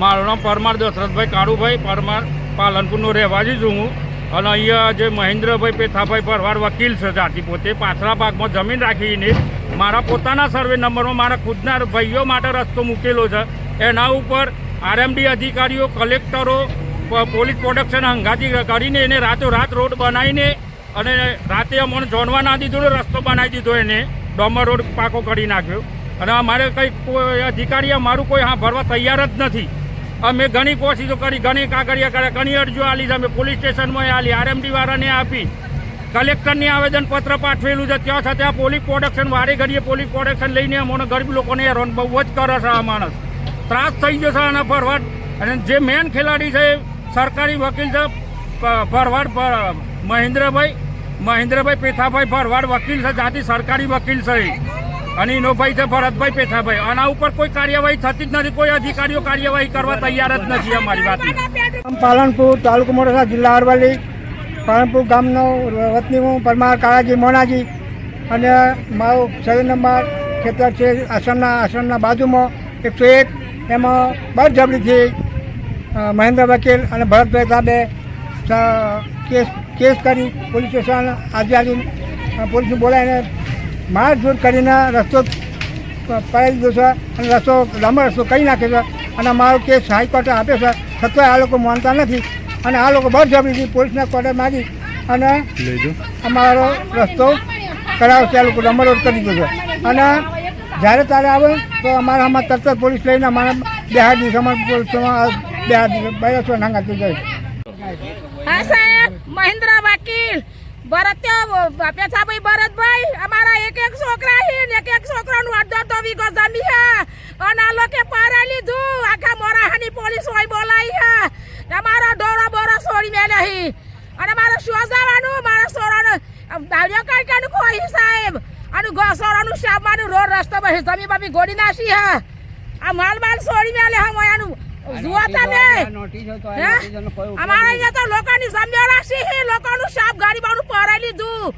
મારું નામ પરમાર દશરથભાઈ કાળુભાઈ, પરમાર પાલનપુરનો રહેવાજી છું હું. અને અહીંયા જે મહેન્દ્રભાઈ પેથાભાઈ પરવાર વકીલ છે જાતિ પોતે પાછલા ભાગમાં જમીન રાખીને મારા પોતાના સર્વે નંબરમાં મારા ખુદના ભાઈઓ માટે રસ્તો મૂકેલો છે. એના ઉપર આરએમડી અધિકારીઓ, કલેક્ટરો પોલીસ પ્રોડક્શન હંગાતી કરીને એને રાતોરાત રોડ બનાવીને અને રાતે અમને જોડવા ના દીધો રસ્તો બનાવી દીધો એને, ડોમર રોડ પાકો કરી નાખ્યો. અને અમારે કંઈ કોઈ અધિકારી અમારું કોઈ હા ભરવા તૈયાર જ નથી. અમે ઘણી કોશિશો કરી, ઘણી કાગળિયા કર્યા, ઘણી અરજીઓ આલી છે. અમે પોલીસ સ્ટેશનમાં આલી, આરએમડી વાળાને આપી. કલેક્ટરને આવેદનપત્ર પાઠવેલું છે. ત્યાં છતાં પોલીસ પ્રોડક્શન વારે ઘડીએ પોલીસ પ્રોડક્શન લઈને અમને ગરીબ લોકોને હેરાન બહુ જ કરે છે આ માણસ. ત્રાસ થઈ જશે આના ફરવાડ અને જે મેન ખેલાડી છે, સરકારી વકીલ છે ફરવાડ મહેન્દ્રભાઈ મહેન્દ્રભાઈ પેથાભાઈ ફરવાડ વકીલ છે, જાતિ સરકારી વકીલ છે. અને ઇનોભાઈ છે ભરતભાઈ પેથાભાઈ. આના ઉપર કોઈ કાર્યવાહી થતી જ નથી. કોઈ અધિકારીઓ કાર્યવાહી કરવા તૈયાર જ નથી અમારી વાત. પાલનપુર તાલુકો મોડાસા જિલ્લા અરવલ્લી, પાલનપુર ગામનો વતની હું પરમાર કાળાજી મોનાજી અને મારો સર્વે નંબર ખેતર છે આશ્રમના આશ્રમના બાજુમાં એકસો એક. એમાં બળજબરીથી મહેન્દ્ર વકીલ અને ભરતભાઈ સાહેબે કેસ કેસ કરી પોલીસ સ્ટેશન આજે આજે પોલીસ બોલાવીને મારઝૂડ કરીને રસ્તો પડાવી દીધો છે અને રસ્તો લાંબો રસ્તો કરી નાખ્યો છે અને અમારો કેસ હાઈકોર્ટે આપ્યો છે. છતાંય આ લોકો માનતા નથી. અને આ લોકો બળજબરીથી પોલીસના કોર્ટે માગી અને અમારો રસ્તો કરાવ્યો છે આ લોકો નંબર રોડ કરી દીધો છે. અને જ્યારે તારે આવે તો અમારા આમાં તરત જ પોલીસ લઈને અમારા બેહાર દિવસ અમારા પોલીસમાં બેહાર દિવસ બસો નાંગાતી જાય. હા સાહેબ મહેન્દ્ર વકીલ. ભરત પેથાભાઈ ભરતભાઈ અમારા એક એક છોકરા હિન એક એક છોકરાનું અડધો તો વીઘો જમી હે અને આ લોકો પારા લીધું. આખા મોરાહાની પોલીસ હોય બોલાઈ હે અમારો ડોરો બોરો છોડી મેં નહીં અને મારે શું જવાનું? મારા સોરાનું દાડિયો કાઢવાનું ખોઈ સાહેબ. અને ઘોસોરાનું શામાનું રોડ રસ્તો પર જમી બમી ગોડી નાસી હે આ માલ માલ છોડી મેલે હે મોયાનું. તમે. હે? અમારા અહીંયા તો લોકોની સમજણ છે. લોકોનું સાપ ગાડી બાળું પરાઈ લીધું.